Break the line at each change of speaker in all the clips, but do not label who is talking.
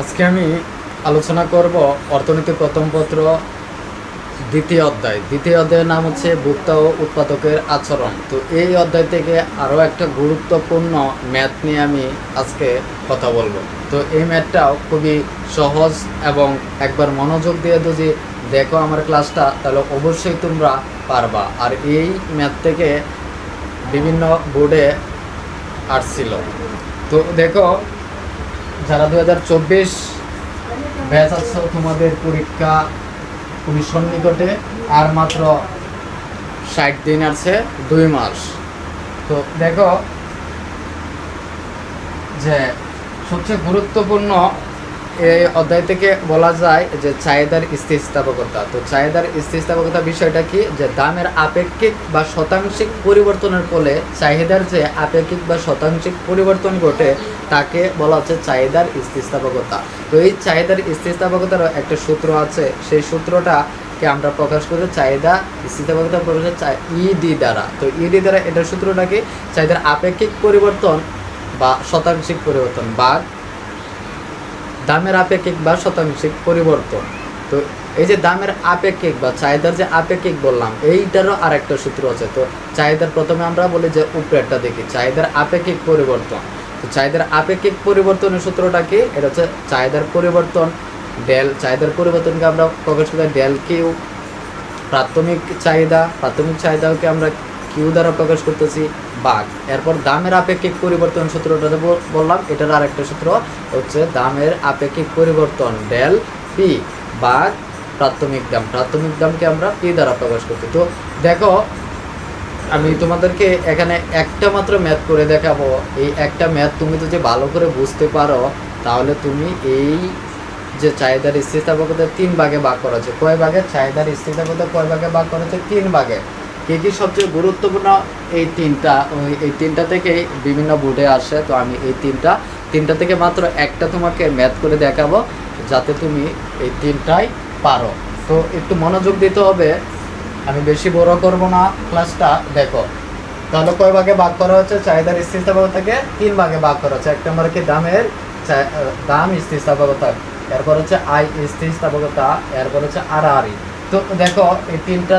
আজকে আমি আলোচনা করব অর্থনীতি প্রথম পত্র, দ্বিতীয় অধ্যায়। দ্বিতীয় অধ্যায়ের নাম হচ্ছে ভোক্তা ও উৎপাদকের আচরণ। তো এই অধ্যায় থেকে আরও একটা গুরুত্বপূর্ণ ম্যাথ নিয়ে আমি আজকে কথা বলব। তো এই ম্যাথটাও খুবই সহজ এবং একবার মনোযোগ দিয়ে যদি দেখো আমার ক্লাসটা, তাহলে অবশ্যই তোমরা পারবা। আর এই ম্যাথ থেকে বিভিন্ন বোর্ডে আসছিল তো দেখো যারা দু হাজার চব্বিশ ব্যাচ আছো, তোমাদের পরীক্ষা খুবই সন্নিকটে, আর মাত্র ষাট দিন আছে, দুই মাস। তো দেখো যে সবচেয়ে গুরুত্বপূর্ণ এই অধ্যায় থেকে বলা যায় যে চাহিদার স্থিতিস্থাপকতা। তো চাহিদার স্থিতিস্থাপকতা বিষয়টা কি? যে দামের আপেক্ষিক বা শতাংশিক পরিবর্তনের ফলে চাহিদার যে আপেক্ষিক বা শতাংশিক পরিবর্তন ঘটে, তাকে বলা হচ্ছে চাহিদার স্থিতিস্থাপকতা। তো এই চাহিদার স্থিতিস্থাপকতারও একটা সূত্র আছে। সেই সূত্রটা কে আমরা প্রকাশ করি চাহিদা স্থিতিস্থাপকতা প্রকাশ ইডি দ্বারা। তো ইডি দ্বারা এটার সূত্রটা কি? চাহিদার আপেক্ষিক পরিবর্তন বা শতাংশিক পরিবর্তন বা দামের আপেক্ষিক বা শতাংশিক পরিবর্তন। তো এই যে দামের আপেক্ষিক বা চাহিদার যে আপেক্ষিক বললাম, এইটারও আরেকটা সূত্র আছে। তো চাহিদার প্রথমে আমরা বলি যে উপরেরটা দেখি, চাহিদার আপেক্ষিক পরিবর্তন। তো চাহিদার আপেক্ষিক পরিবর্তনের সূত্রটা কি? এটা হচ্ছে চাহিদার পরিবর্তন, ডেল, চাহিদার পরিবর্তনকে আমরা প্রকাশ করি ডেল কিউ। প্রাথমিক চাহিদা, প্রাথমিক চাহিদাকে আমরা কিউ দ্বারা প্রকাশ করতেছি, বাঘ। এরপর দামের আপেক্ষিক পরিবর্তন সূত্রটা বললাম, এটার আরেকটা সূত্র হচ্ছে দামের আপেক্ষিক পরিবর্তন, ডেল পি বাঘ, প্রাথমিক দাম। প্রাথমিক দামকে আমরা পি দ্বারা প্রকাশ করছি। তো দেখো, আমি তোমাদেরকে এখানে একটা মাত্র ম্যাথ করে দেখাবো। এই একটা ম্যাথ তুমি যদি ভালো করে বুঝতে পারো, তাহলে তুমি এই যে চাহিদার স্থিতিস্থাপকতা তিন ভাগে ভাগ করা কয় ভাগে? চাহিদার স্থিতিস্থাপকতা কয় ভাগে ভাগ করা তিন ভাগে। কি কি সবচেয়ে গুরুত্বপূর্ণ এই তিনটা এই তিনটা থেকেই বিভিন্ন বোর্ডে আসে, তো আমি এই তিনটা তিনটা থেকে মাত্র একটা তোমাকে ম্যাথ করে দেখাবো, যাতে তুমি এই তিনটাই পারো। তো একটু মনোযোগ দিতে হবে, আমি বেশি বড় করব না ক্লাসটা দেখো। তাহলে কয় ভাগে ভাগ করা হচ্ছে? চাহিদার স্থিতিস্থাপকতাকে তিন ভাগে ভাগ করা হচ্ছে। এক নম্বর কি দামের? দাম স্থিতিস্থাপকতা এরপর হচ্ছে আই স্থিতিস্থাপকতা এরপর হচ্ছে আর তো দেখো, এই তিনটা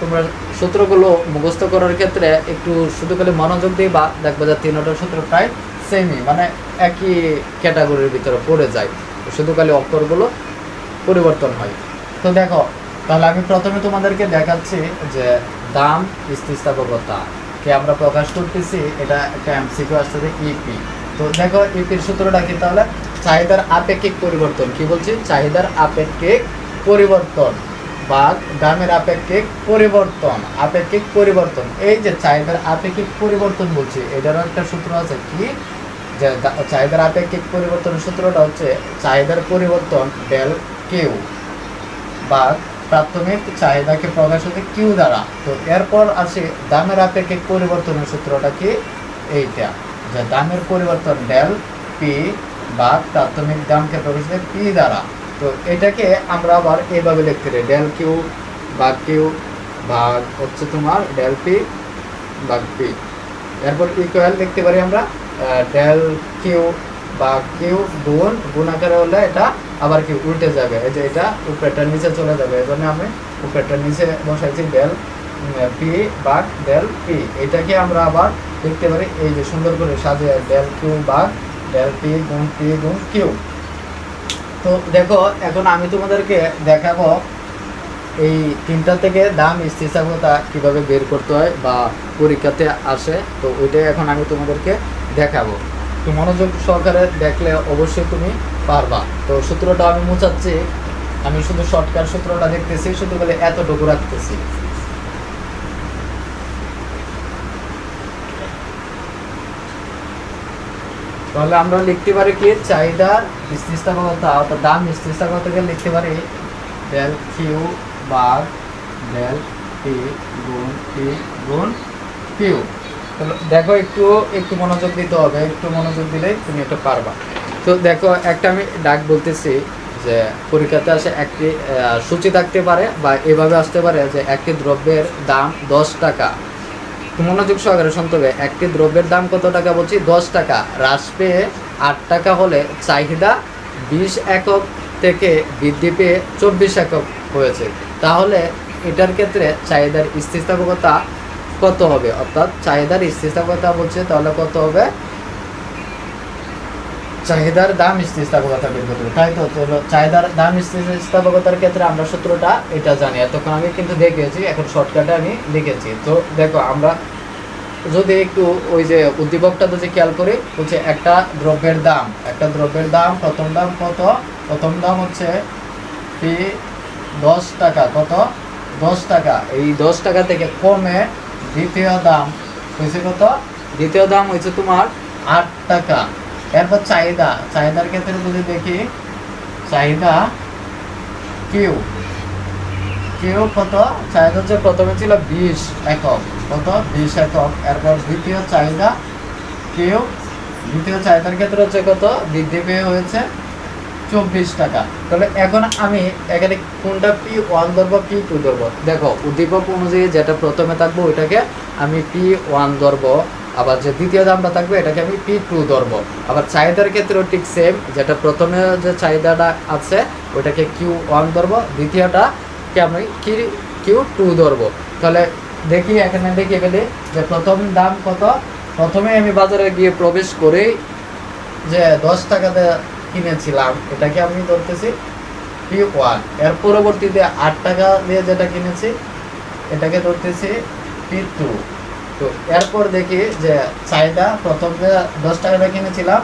তোমরা সূত্রগুলো মুখস্থ করার ক্ষেত্রে একটু শুধু খালি মনোযোগ দিই বা দেখব যে তিনটার সূত্র প্রায় সেমই মানে একই ক্যাটাগরির ভিতরে পড়ে যায়। শুধু খালি অক্ষরগুলো পরিবর্তন হয়। তো দেখো, তাহলে আমি প্রথমে তোমাদেরকে দেখাচ্ছি যে দাম, স্থিতিস্থাপকতা। কে আমরা প্রকাশ করতেছি, এটা একটা এমসিকিউ আসছে ইপি তো দেখো ইপির সূত্রটা কি তাহলে? চাহিদার আপেক্ষিক পরিবর্তন। কি বলছি? চাহিদার আপেক্ষিক পরিবর্তন। বা দামের আপেক্ষিক পরিবর্তন আপেক্ষিক পরিবর্তন। এই যে চাহিদার আপেক্ষিক পরিবর্তন বলছি এটারও একটা সূত্র আছে কি? যে চাহিদার আপেক্ষিক পরিবর্তনের সূত্রটা হচ্ছে চাহিদার পরিবর্তন ডেল কিউ বা প্রাথমিক চাহিদাকে প্রকাশ হচ্ছে কিউ দ্বারা। তো এরপর আসে দামের আপেক্ষিক পরিবর্তনের সূত্রটা কি? এইটা। যে দামের পরিবর্তন ডেল পি বা প্রাথমিক দামকে প্রকাশ হচ্ছে পি দ্বারা। তো এটাকে আমরা আবার এইভাবে লিখতে পারি। ডেল কিউ বা কিউ বা হচ্ছে তোমার ডেল পি বা পি এরপর ইকুয়াল লিখতে পারি আমরা ডেল কিউ বা কিউ গুণ গুণ আকারে হলে এটা আবার কি উল্টে যাবে। এই যে এটা উপরেরটা নিচে চলে যাবে। এই জন্য আমি উপরেরটা নিচে বসাইছি ডেল পি বা ডেল পি এটাকে আমরা আবার লিখতে পারি, এই যে সুন্দর করে সাজিয়ে ডেল কিউ বা ডেল পি গুণ পি গুণ কিউ তো দেখো, এখন আমি তোমাদেরকে দেখাবো এই তিনটা থেকে দাম স্থিতিস্থাপকতা কীভাবে বের করতে হয় বা পরীক্ষাতে আসে। তো ওইটাই এখন আমি তোমাদেরকে দেখাবো। তো মনোযোগ সহকারে দেখলে অবশ্যই তুমি পারবা। তো সূত্রটা আমি মুছাচ্ছি। আমি শুধু শর্টকাট সূত্রটা দেখতেছি, শুধু বলে এতটুকু রাখতেছি। তাহলে আমরা লিখতে পারি কি? চাহিদা স্থিতিস্থাপকতা অর্থাৎ দাম স্থিতিস্থাপকতাকে লিখতে পারি ডেল কিউ বার ডেল পি গুণ পি গুণ কিউ তাহলে দেখো একটু একটু মনোযোগ দিতে হবে, একটু মনোযোগ দিলেই তুমি এটা পারবা। তো দেখো, একটা আমি ডাক বলতেছি যে পরীক্ষাতে আসে একটি সূচি থাকতে পারে বা এভাবে আসতে পারে যে একটি দ্রব্যের দাম দশ টাকা। মনোযোগ সহকারে শুনতে হবে একটি দ্রব্যের দাম কত টাকা বলছি? দশ টাকা। হ্রাস পেয়ে আট টাকা হলে চাহিদা বিশ একক থেকে বৃদ্ধি পেয়ে চব্বিশ একক হয়েছে। তাহলে এটার ক্ষেত্রে চাহিদার স্থিতিস্থাপকতা কত হবে? অর্থাৎ চাহিদার স্থিতিস্থাপকতা বলছে তাহলে কত হবে? চাহিদার দাম স্থিতিস্থাপকতা বের করতে তাই তো চাহিদার দাম স্থিতিস্থাপকতার ক্ষেত্রে আমরা সূত্রটা এটা জানি। এতক্ষণ আমি কিন্তু দেখেছি এখন শর্টকাটে আমি লিখেছি। তো দেখো, আমরা যদি একটু ওই যে উদ্দীপকটা যদি খেয়াল করি, হচ্ছে একটা দ্রব্যের দাম। একটা দ্রব্যের দাম, প্রথম দাম কত? প্রথম দাম হচ্ছে পি দশ টাকা। কত? দশ টাকা। এই দশ টাকা থেকে কমে দ্বিতীয় দাম হয়েছে কত? দ্বিতীয় দাম হয়েছে তোমার আট টাকা। এরপর চাহিদা। চাহিদার ক্ষেত্রে যদি দেখি, চাহিদা কিউ? কিউ কত? চাহিদা হচ্ছে প্রথমে ছিল বিশ একক। কত? বিশ একক। এরপর দ্বিতীয় চাহিদা কিউ? দ্বিতীয় চাহিদার ক্ষেত্রে হচ্ছে কত? বৃদ্ধি পেয়ে হয়েছে চব্বিশ টাকা। তাহলে এখন আমি এখানে কোনটা পি ওয়ান ধরবো, পি টু ধরবো? দেখো, উদ্দীপক অনুযায়ী যেটা প্রথমে থাকব ওইটাকে আমি পি ওয়ান ধরবো। আবার যে দ্বিতীয় দামটা থাকবে, এটাকে আমি পি টু ধরবো। আবার চাহিদার ক্ষেত্রেও ঠিক সেম যেটা প্রথমে যে চাহিদাটা আছে, ওইটাকে কিউ ওয়ান ধরবো। দ্বিতীয়টাকে আমি কি কিউ টু ধরবো। তাহলে দেখি, এখানে দেখি ফেলি যে প্রথম দাম কত? প্রথমে আমি বাজারে গিয়ে প্রবেশ করেই যে দশ টাকাতে কিনেছিলাম, এটাকে আমি ধরতেছি পি ওয়ানের পরবর্তীতে আট টাকা দিয়ে যেটা কিনেছি, এটাকে ধরতেছি পি টু তো এরপর দেখি যে চাহিদা, প্রথম যে দশ টাকাটা কিনেছিলাম,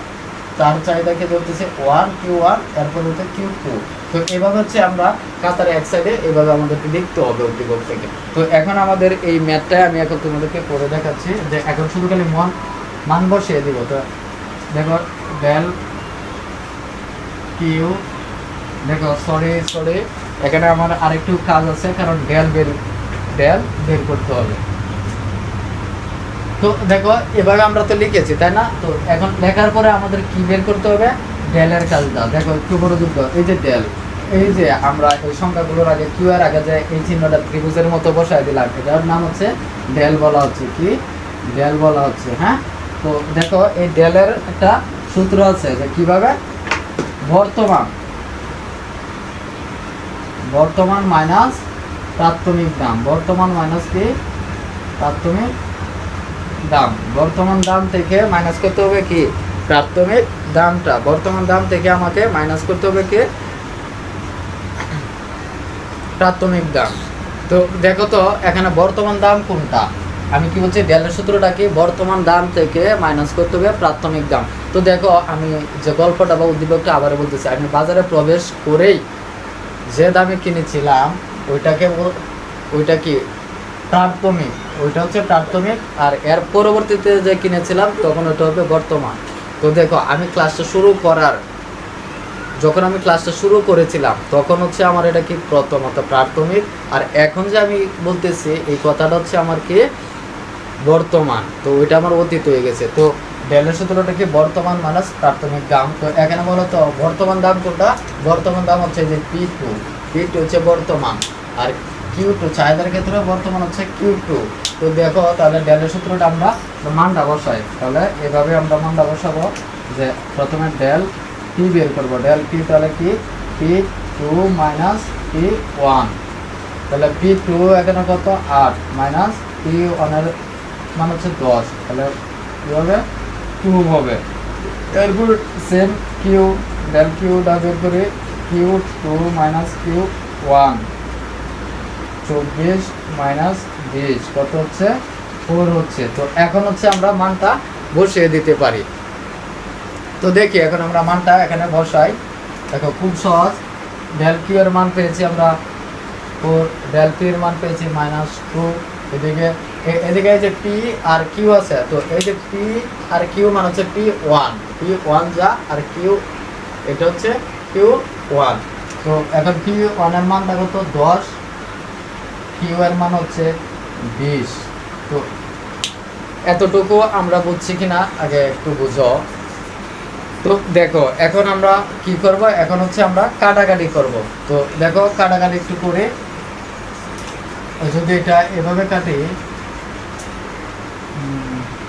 তার চাহিদাকে ধরতেছি ওয়ান কিউ ওয়ান এরপর হচ্ছে কিউ টু তো এভাবে হচ্ছে আমরা কাতারে এক সাইডে এভাবে আমাদেরকে লিখতে হবে উদ্দীপক থেকে। তো এখন আমাদের এই ম্যাথটাই আমি এখন তোমাদেরকে করে দেখাচ্ছি যে এখন শুধু খালি মন, মান বসিয়ে দিব। তো দেখো ডেল কিউ দেখো সরি সরি এখানে আমার আরেকটু কাজ আছে, কারণ ডেল বের ডেল বের করতে হবে। তো দেখো এভাবে আমরা তো লিখেছি, তাই না? তো এখন লেখার পরে আমাদের কি বের করতে হবে? ডেলের কাজটা দেখো, একটু বড় যুদ্ধ এই যে ডেল, এই যে আমরা এই সংখ্যাগুলোর আগে কিউ এর আগে যে এই চিহ্নটা ত্রিভুজের মতো বসায় দিলাম, এটার নাম হচ্ছে ডেল বলা হচ্ছে কি? ডেল বলা হচ্ছে হ্যাঁ? তো দেখো, এই ডেলের একটা সূত্র আছে যে কীভাবে? বর্তমান বর্তমান মাইনাস প্রাথমিক দাম বর্তমান মাইনাস কি? প্রাথমিক দাম। বর্তমান দাম থেকে মাইনাস করতে হবে কি? প্রাথমিক দামটা। বর্তমান দাম থেকে আমাকে মাইনাস করতে হবে কি? প্রাথমিক দাম। তো দেখো তো, এখানে বর্তমান দাম কোনটা? আমি কি বলছি ডেলের সূত্রটা কি? বর্তমান দাম থেকে মাইনাস করতে হবে প্রাথমিক দাম। তো দেখো, আমি যে গল্পটা বা উদ্দীপকটা আবার বলতেছি, আমি বাজারে প্রবেশ করেই যে দামে কিনেছিলাম, ওইটাকে ওইটা কি? প্রাথমিক। ওইটা হচ্ছে প্রাথমিক, আর এর পরবর্তীতে যে কিনেছিলাম, তখন ওটা হবে বর্তমান। তো দেখো, আমি ক্লাসটা শুরু করার, যখন আমি ক্লাসটা শুরু করেছিলাম, তখন হচ্ছে আমার এটা কি প্রথমত প্রাথমিক। আর এখন যে আমি বলতেছি, এই কথাটা হচ্ছে আমার কি বর্তমান। তো ওইটা আমার অতীত হয়ে গেছে। তো ডেলের সূত্রটা কি বর্তমান মাইনাস প্রাথমিক দাম? তো এখানে বলো তো, বর্তমান দাম কোনটা? বর্তমান দাম হচ্ছে যে পি টু পি টু হচ্ছে বর্তমান। কিউ টু চাহিদার ক্ষেত্রে বর্তমান হচ্ছে কিউ টু তো দেখো, তাহলে ডেলের সূত্রটা আমরা মানটা বসাই। তাহলে এভাবে আমরা মানটা বসাবো যে প্রথমে ডেল পি বের করব। ডেল পি তাহলে কি? P two minus P one তাহলে পি টু এখানে কত? আট। মাইনাস পি ওয়ানের মান হচ্ছে দশ। তাহলে কী হবে? টু হবে। এরপর সেম কিউ ডেল কিউটা বের করে। Q two minus Q one চব্বিশ মাইনাস বিশ। কত হচ্ছে? ফোর হচ্ছে। তো এখন হচ্ছে আমরা মানটা বসিয়ে দিতে পারি। তো দেখি, এখন আমরা মানটা এখানে বসাই। দেখো, খুব সহজ। ডেল কিউ মান পেয়েছি আমরা ফোর ডেল মান পেয়েছি মাইনাস টু এদিকে এদিকে এই যে পি আর কিউ আছে, তো এই যে পি আর কিউ মান হচ্ছে পি ওয়ান পি ওয়ান যা আর কিউ এটা হচ্ছে কিউ ওয়ান তো এখন পি ওয়ানের মান দেখো তো দশ। কিউ এর মান হচ্ছে বিশ। তো এতটুকু আমরা বুঝছি কিনা, আগে একটু বুঝো। তো দেখো, এখন আমরা কি করব? এখন হচ্ছে আমরা কাটাকাটি করব। তো দেখো, কাটাকাটি একটু করে যদি এটা এভাবে কাটি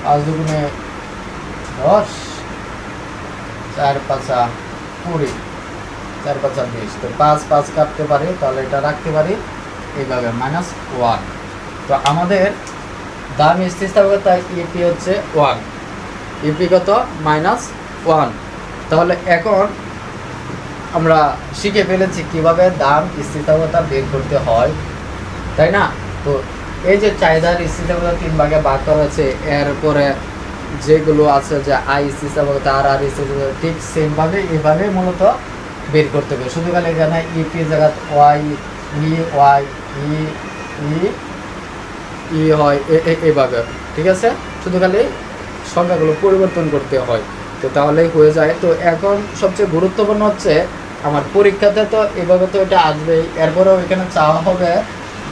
পাঁচ দুগুণে দশ, চার পাঁচা কুড়ি, চার পাঁচ বিশ। তো পাঁচ পাঁচ কাটতে পারি, তাহলে এটা রাখতে পারি এইভাবে মাইনাস ওয়ান তো আমাদের দাম স্থিতিস্থাপকতা ইপি হচ্ছে ওয়ান ইপি কত? মাইনাস ওয়ান তাহলে এখন আমরা শিখে ফেলেছি কীভাবে দাম স্থিতিস্থাপকতা বের করতে হয়, তাই না? তো এই যে চাহিদার স্থিতিস্থাপকতা তিন ভাগে ভাগ করা আছে এরপরে যেগুলো আছে যে আই স্থিতিস্থাপকতা আর আর স্থিতিস্থাপকতা, ঠিক সেমভাবে এভাবে মূলত বের করতে হবে। শুধু খালি এখানে ইপি জায়গা ওয়াই ই ওয়াই ই ই হয় এভাবে, ঠিক আছে? শুধু খালি সংখ্যাগুলো পরিবর্তন করতে হয়। তো তাহলেই হয়ে যায়। তো এখন সবচেয়ে গুরুত্বপূর্ণ হচ্ছে আমার পরীক্ষাতে তো এভাবে তো এটা আসবেই। এরপরেও এখানে চাওয়া হবে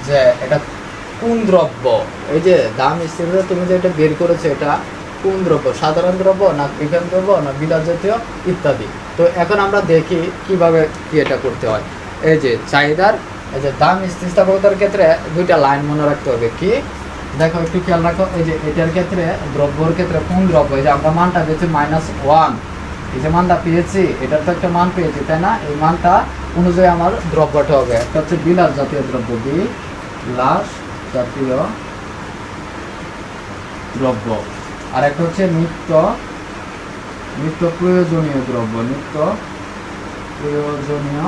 যে এটা কোন দ্রব্য? এই যে দাম স্থিরতা, তুমি যে এটা বের করেছ, এটা কোন দ্রব্য? সাধারণ দ্রব্য না কৃষণ দ্রব্য না বিলাস জাতীয় ইত্যাদি? তো এখন আমরা দেখি কীভাবে কি এটা করতে হয়। এই যে চাহিদার এই যে দাম স্থিতিস্থাপকতার ক্ষেত্রে দুইটা লাইন মনে রাখতে হবে। কি? দেখো, একটু খেয়াল রাখো, এই যে এটার ক্ষেত্রে দ্রব্যর ক্ষেত্রে কোন দ্রব্য? এই যে আমরা মানটা পেয়েছি মাইনাস ওয়ান এই যে মানটা পেয়েছি, এটার তো একটা মান পেয়েছি, তাই না? এই মানটা অনুযায়ী আমার দ্রব্যটা হবে। একটা হচ্ছে বিলাস জাতীয় দ্রব্য বিলাস জাতীয় দ্রব্য। আর একটা হচ্ছে নিত্য নিত্য প্রয়োজনীয় দ্রব্য, নিত্য প্রয়োজনীয়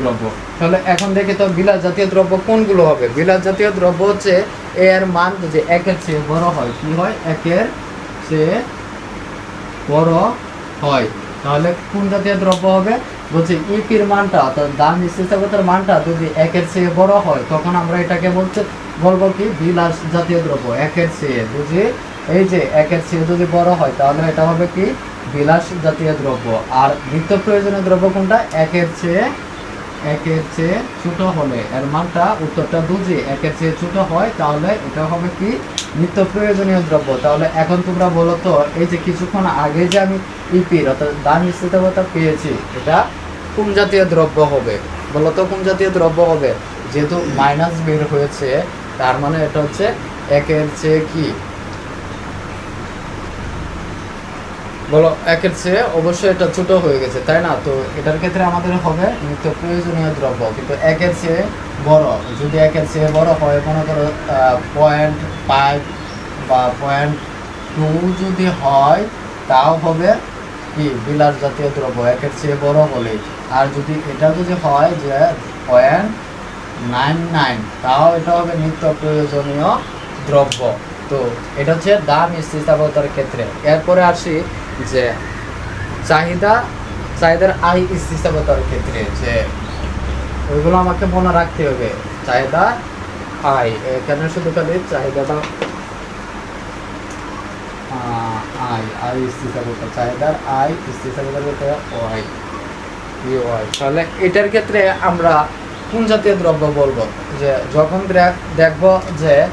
দ্রব্য। তাহলে এখন দেখি তো বিলাস জাতীয় দ্রব্য কোনগুলো হবে? বিলাস জাতীয় দ্রব্য হচ্ছে এর মান যদি একের চেয়ে বড় হয়, কি হয়? একের চেয়ে বড় হয়। তাহলে কোন জাতীয় দ্রব্য হবে? বলছে ইপির মানটা, অর্থাৎ দাম স্থিতিস্থাপকতার মানটা যদি একের চেয়ে বড় হয়, তখন আমরা এটাকে বলতে, বলব কি? বিলাস জাতীয় দ্রব্য, একের চেয়ে। বুঝি এই যে একের চেয়ে যদি বড় হয়, তাহলে এটা হবে কি? বিলাস জাতীয় দ্রব্য। আর নিত্য প্রয়োজনীয় দ্রব্য কোনটা? একের চেয়ে একের চেয়ে ছোট হলে। এর মানটা উত্তরটা বুঝি, একের চেয়ে ছোট হয়, তাহলে এটা হবে কি? নিত্য প্রয়োজনীয় দ্রব্য। তাহলে এখন তোমরা বলো তো, এই যে কিছুক্ষণ আগে যে আমি ইপির অর্থাৎ দাম স্থিতিগতা পেয়েছি, এটা কোন জাতীয় দ্রব্য হবে? বলো তো কোন জাতীয় দ্রব্য হবে? যেহেতু মাইনাস বের হয়েছে, তার মানে এটা হচ্ছে একের চেয়ে কি? বলো, একের চেয়ে অবশ্যই এটা ছোট হয়ে গেছে, তাই না? তো এটার ক্ষেত্রে আমাদের হবে নিত্য প্রয়োজনীয় দ্রব্য, কিন্তু একের চেয়ে বড়, যদি একের চেয়ে বড় হয়, মনে করো পয়েন্ট ফাইভ বা পয়েন্ট টু যদি হয়, তাও হবে কি? বিলাস জাতীয় দ্রব্য, একের চেয়ে বড় হলেই আর যদি এটা যদি হয় যে পয়েন্ট নাইন নাইন তাও এটা হবে নিত্য প্রয়োজনীয় দ্রব্য। তো এটা হচ্ছে দাম স্থিতিস্থাপকতার ক্ষেত্রে। এরপরে আসি যে চাহিদা চাহিদার আই স্থিতিস্থাপকতার ক্ষেত্রে যে ওইগুলো আমাকে মনে রাখতে হবে। চাহিদা আই এখানে শুধু খালি চাহিদাটা আহ, আই আই চাহিদার আই স্থিতিস্থাপকতার ক্ষেত্রে ওয়াই ওয়াই তাহলে এটার ক্ষেত্রে আমরা কোন জাতীয় দ্রব্য বলব? যে যখন দেখ- দেখব যে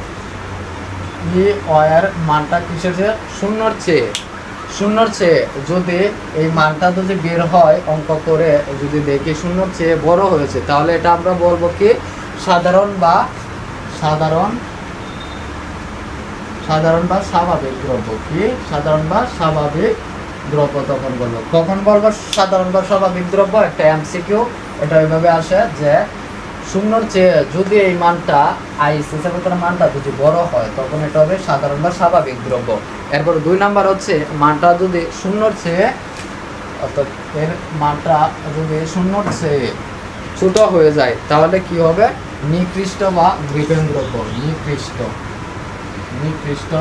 ই ওয়ার মানটা কিসের শূন্যর চেয়ে শূন্যর চেয়ে যদি এই মানটা যদি বের হয় অঙ্ক করে যদি দেখি শূন্যর চেয়ে বড় হয়েছে, তাহলে এটা আমরা বলব কি? সাধারণ বা সাধারণ সাধারণ বা স্বাভাবিক দ্রব্য কি? সাধারণ বা স্বাভাবিক দ্রব্য তখন বলব। কখন বলব সাধারণ বা স্বাভাবিক দ্রব্য? একটা এমসিকিউ এটা ওইভাবে আসে যে শূন্যর চেয়ে যদি এই মানটা আই স্থিতিস্থাপকতার মানটা যদি বড় হয়, তখন এটা হবে সাধারণ বা স্বাভাবিক দ্রব্য। এরপর দুই নাম্বার হচ্ছে, মানটা যদি শূন্যর চেয়ে অর্থাৎ এর মানটা যদি শূন্যর চেয়ে ছোট হয়ে যায়, তাহলে কি হবে? নিকৃষ্ট বা গ্রিফেন দ্রব্য। নিকৃষ্ট। নিকৃষ্ট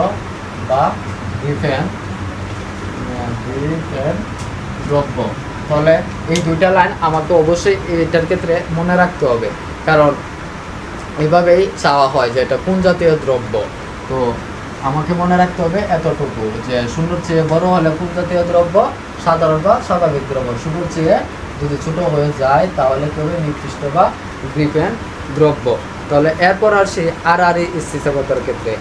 বা গ্রিফেন গ্রিফেন দ্রব্য। তাহলে এই দুইটা লাইন আমাকে অবশ্যই এটার ক্ষেত্রে মনে রাখতে হবে। কারণ এভাবেই চাওয়া হয় যে এটা কোন জাতীয় দ্রব্য? তো আমাকে মনে রাখতে হবে এতটুকু যে শূন্যর চেয়ে বড় হলে কোন জাতীয় দ্রব্য? সাধারণ বা স্বাভাবিক দ্রব্য। শূন্যর চেয়ে যদি ছোট হয়ে যায়, তাহলে কি হবে নির্দিষ্ট বা গ্রিপেন দ্রব্য। তাহলে এরপর আসি আর আর স্থিতিস্থাপকতার ক্ষেত্রে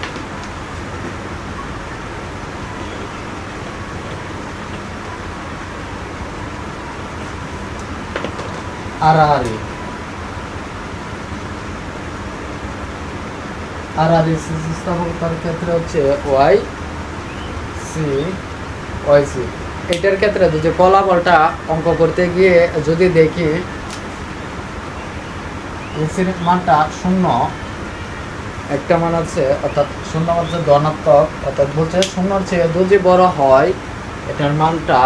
আড়াআড়ি আড়াআড়ি স্থিতিস্থাপকতার ক্ষেত্রে হচ্ছে ওয়াই সি ওয়াই সি এটার ক্ষেত্রে যদি ফলাফলটা অঙ্ক করতে গিয়ে যদি দেখি এসির মানটা শূন্য, একটা মান আছে, অর্থাৎ শূন্য হচ্ছে ধনাত্মক, অর্থাৎ বলছে শূন্যর চেয়ে যদি বড় হয়, এটার মানটা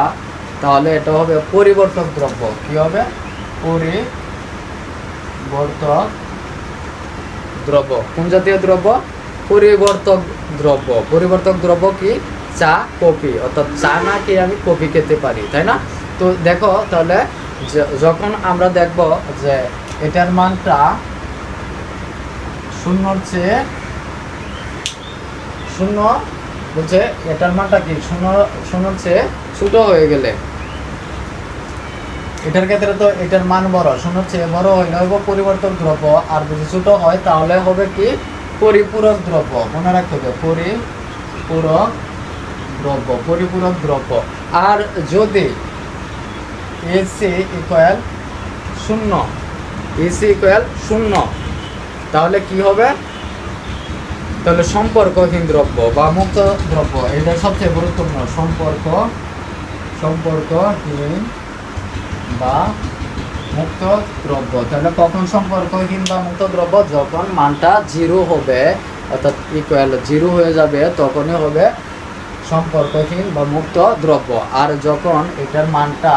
তাহলে এটা হবে পরিবর্তক দ্রব্য। কি হবে? পরিবর্তক দ্রব্য। কোন জাতীয় দ্রব্য? পরিবর্তক দ্রব্য। পরিবর্তক দ্রব্য কি? চা, কফি। অর্থাৎ চা না কি আমি কফি খেতে পারি, তাই না? তো দেখো তাহলে যখন আমরা দেখব যে এটার মানটা শূন্যর চেয়ে শূন্য বলছে এটার মানটা কি? শূন্য শূন্যর চেয়ে ছোট হয়ে গেলে। এটার ক্ষেত্রে তো এটার মান বড়। শূন্যর চেয়ে বড় হইলে হবে পরিবর্তক দ্রব্য, আর যদি ছোট হয় তাহলে হবে কি? পরিপূরক দ্রব্য। মনে রাখতে হবে, পরিপূরক দ্রব্য পরিপূরক দ্রব্য। আর যদি এসি ইকুয়াল শূন্য, এসি ইকুয়াল শূন্য, তাহলে কি হবে? তাহলে সম্পর্কহীন দ্রব্য বা মুক্ত দ্রব্য, এটা সবচেয়ে গুরুত্বপূর্ণ। সম্পর্ক, সম্পর্কহীন বা মুক্ত দ্রব্য তাহলে কখন সম্পর্কহীন বা মুক্ত দ্রব্য যখন মানটা জিরো হবে, অর্থাৎ ইকুয়াল জিরো হয়ে যাবে, তখনই হবে সম্পর্কহীন বা মুক্ত দ্রব্য আর যখন এটার মানটা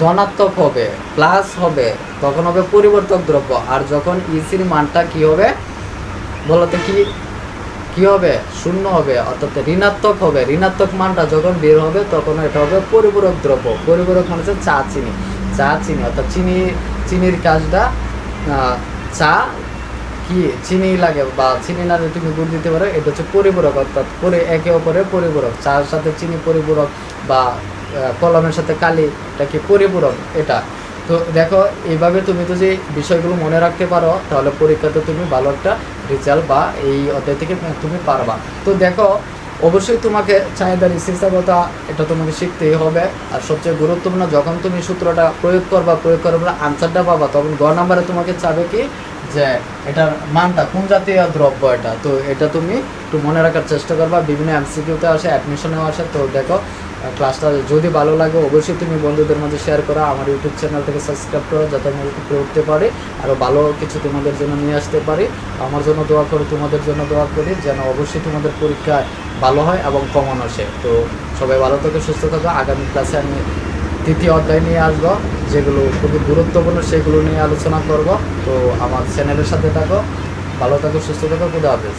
ধনাত্মক হবে প্লাস হবে, তখন হবে পরিবর্তক দ্রব্য। আর যখন ইসির মানটা কি হবে? বলতে কি? কি হবে? শূন্য হবে, অর্থাৎ ঋণাত্মক হবে। ঋণাত্মক মানটা যখন বের হবে, তখন এটা হবে পরিপূরক দ্রব্য। পরিপূরক মানে হচ্ছে চা চিনি চা চিনি, অর্থাৎ চিনি, চিনির কাজটা চা কি চিনি লাগে বা চিনি না তুমি গুড় দিতে পারো, এটা হচ্ছে পরিপূরক, অর্থাৎ পরে একে অপরের পরিপূরক। চার সাথে চিনি পরিপূরক বা কলমের সাথে কালি, এটা কি পরিপূরক? এটা। তো দেখো, এইভাবে তুমি তো যে বিষয়গুলো মনে রাখতে পারো, তাহলে পরীক্ষাতে তুমি ভালো একটা রেজাল্ট বা এই অধ্যায় থেকে তুমি পারবা। তো দেখো অবশ্যই তোমাকে চাহিদার স্থিরতা এটা তোমাকে শিখতেই হবে। আর সবচেয়ে গুরুত্বপূর্ণ, যখন তুমি সূত্রটা প্রয়োগ করবা, প্রয়োগ করার পরে আনসারটা পাবা, তখন গ নাম্বারে তোমাকে চাবে কি? যে এটার মানটা কোন জাতীয় দ্রব্য এটা? তো এটা তুমি একটু মনে রাখার চেষ্টা করবা। বিভিন্ন এমসিকিউতে আসে অ্যাডমিশনেও আসে। তো দেখো ক্লাসটা যদি ভালো লাগে, অবশ্যই তুমি বন্ধুদের মধ্যে শেয়ার করো, আমার ইউটিউব চ্যানেল থেকে সাবস্ক্রাইব করো, যাতে আমি উপরে উঠতে পারি আরও ভালো কিছু তোমাদের জন্য নিয়ে আসতে পারি। আমার জন্য দোয়া করো, তোমাদের জন্য দোয়া করি, যেন অবশ্যই তোমাদের পরীক্ষায় ভালো হয় এবং কমন আসে। তো সবাই ভালো থাকো, সুস্থ থাকো। আগামী ক্লাসে আমি তৃতীয় অধ্যায় নিয়ে আসব, যেগুলো খুবই গুরুত্বপূর্ণ, সেগুলো নিয়ে আলোচনা করব। তো আমার চ্যানেলের সাথে থাকো, ভালো থাকো, সুস্থ থাকো, খুদা হাফেজ।